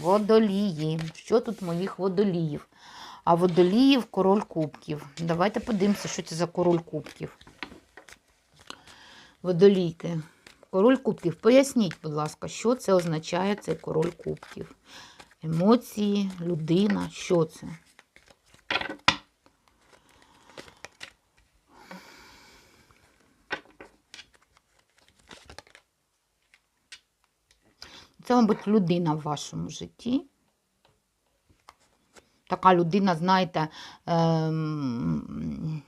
Водолії. Що тут моїх водоліїв? А водоліїв король кубків. Давайте подивимося, що це за король кубків. Водолійки. Король кубків. Поясніть, будь ласка, що це означає цей король кубків? Емоції, людина, що це? Це, мабуть, людина в вашому житті. Така людина, знаєте, ем,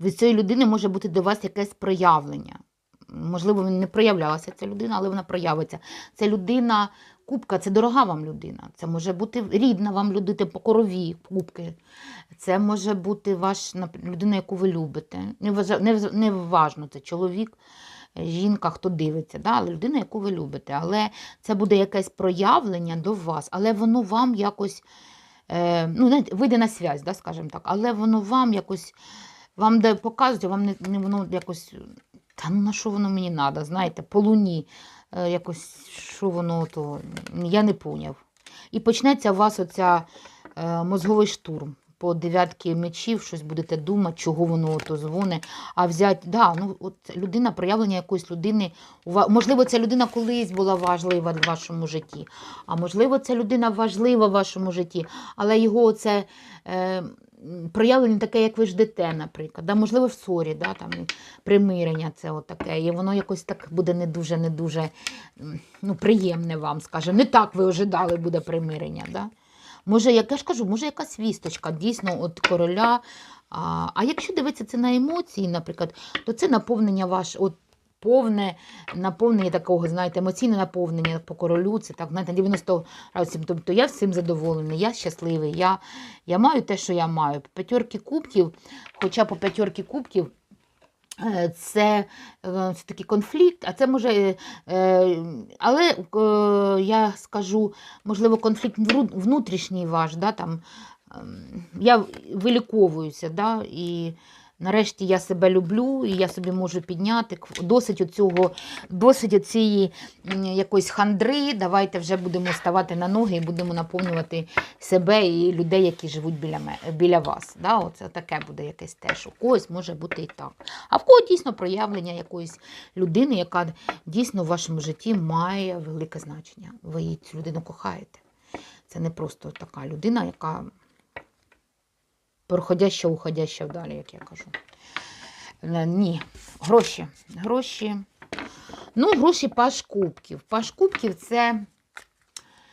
від цієї людини може бути до вас якесь проявлення. Можливо, він не проявлялася ця людина, але вона проявиться. Це людина, кубка, це дорога вам людина. Це може бути рідна вам людина по корові, кубки. Це може бути ваш людина, яку ви любите. Не, важа- не, вз- не важно, це чоловік, жінка, хто дивиться, да? але людина, яку ви любите. Але це буде якесь проявлення до вас, але воно вам якось е, ну, вийде на связь, да, скажімо так, але воно вам якось, вам де показують, вам не, не воно якось, та ну на що воно мені треба, знаєте, по луні, е, якось, що воно то, я не поняв. І почнеться у вас оця е, мозговий штурм. По дев'ятки мечів щось будете думати, чого воно ото дзвоне. А взяти, да, ну от людина, проявлення якоїсь людини. Можливо, ця людина колись була важлива в вашому житті, а можливо, ця людина важлива в вашому житті, але його це е, проявлення таке, як ви ждете, наприклад. Да? Можливо, в ссорі, да? там, примирення це таке. І воно якось так буде не дуже, не дуже ну, приємне вам, скажімо. Не так ви ожидали буде примирення. Да? Може, як я ж кажу, може якась вісточка, дійсно, от короля. А, а якщо дивитися це на емоції, наприклад, то це наповнення ваш, от повне наповнення такого, знаєте, емоційне наповнення по королю, це так, знаєте, 90 градусів. Тобто я всім задоволений, я щасливий, я, я маю те, що я маю. По п'ятерки кубків, хоча по п'ятерки кубків. Е, Це, все-таки такий конфлікт, а це може, е, е, але е, я скажу, можливо, конфлікт внутрішній ваш, да, там, ем, я виліковуюся, да, і нарешті я себе люблю, і я собі можу підняти досить оцього, досить оцієї якоїсь хандри. Давайте вже будемо ставати на ноги і будемо наповнювати себе і людей, які живуть біля, біля вас. Да, оце таке буде якесь теж. У когось може бути і так. А в кого дійсно проявлення якоїсь людини, яка дійсно в вашому житті має велике значення. Ви цю людину кохаєте. Це не просто така людина, яка проходяща, уходяща вдалі, як я кажу. Е, Ні, гроші. Гроші. Ну, гроші паш кубків. Паш кубків це